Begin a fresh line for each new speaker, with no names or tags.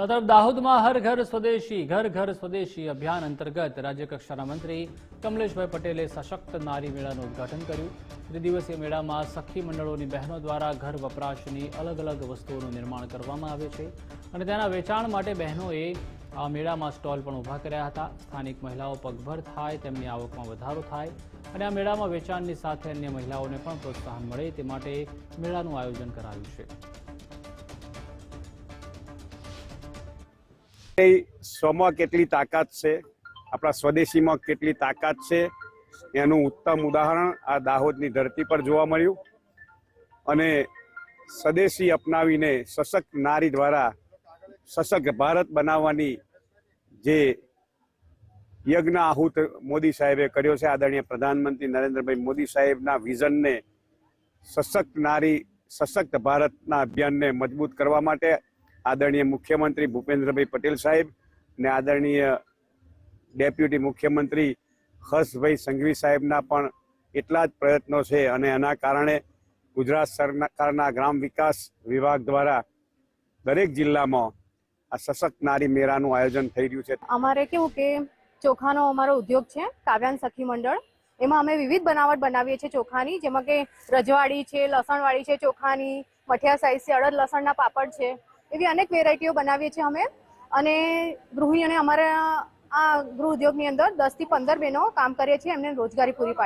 તો તરફ દાહોદમાં હર ઘર સ્વદેશી, ઘર ઘર સ્વદેશી અભિયાન અંતર્ગત રાજ્યકક્ષાના મંત્રી કમલેશભાઈ પટેલે સશક્ત નારી મેળાનું ઉદ્ઘાટન કર્યું. ત્રિદિવસીય મેળામાં સખી મંડળોની બહેનો દ્વારા ઘર વપરાશની અલગ અલગ વસ્તુઓનું નિર્માણ કરવામાં આવે છે અને તેના વેચાણ માટે બહેનોએ આ મેળામાં સ્ટોલ પણ ઊભા કર્યા હતા. સ્થાનિક મહિલાઓ પગભર થાય, તેમની આવકમાં વધારો થાય અને આ મેળામાં વેચાણની સાથે અન્ય મહિલાઓને પણ પ્રોત્સાહન મળે તે માટે મેળાનું આયોજન કરાયું છે.
એ સ્વમાં કેટલી તાકાત છે? આપણા સ્વદેશીમાં કેટલી તાકાત છે? એનું ઉત્તમ ઉદાહરણ આ દાહોદની ધરતી પર જોવા મળ્યું. અને સ્વદેશી અપનાવીને સશક્ત નારી દ્વારા સશક્ત ભારત બનાવવાની જે યજ્ઞ આહુત મોદી સાહેબે કર્યો છે, આદરણીય પ્રધાનમંત્રી નરેન્દ્રભાઈ મોદી સાહેબના વિઝનને સશક્ત નારી, સશક્ત ભારતના અભિયાનને મજબૂત કરવા માટે આદરણીય મુખ્યમંત્રી ભૂપેન્દ્રભાઈ પટેલ સાહેબ અને આદરણીય ડેપ્યુટી મુખ્યમંત્રી હર્ષભાઈ સંઘવી સાહેબના પણ એટલા જ પ્રયત્નો છે અને એના કારણે ગુજરાત સરકારના ગ્રામ વિકાસ વિભાગ દ્વારા દરેક જિલ્લામાં આ સશક્ત નારી મેળાનું આયોજન થઈ રહ્યું છે.
અમારે કેવું કે ચોખાનો અમારો ઉદ્યોગ છે કાવ્યાન સખી મંડળ. એમાં અમે વિવિધ બનાવટ બનાવીએ છીએ ચોખાની, જેમાં કે રજવાડી છે, લસણવાળી છે ચોખાની, મઠિયા સાઈઝ છે, અડદ લસણના પાપડ છે. એવી અનેક વેરાયટીઓ બનાવીએ છીએ અમે. અને ગૃહિણીઓને અમારા આ ગૃહ ઉદ્યોગની અંદર દસથી પંદર બહેનો કામ કરીએ છીએ એમને રોજગારી પૂરી પાડીએ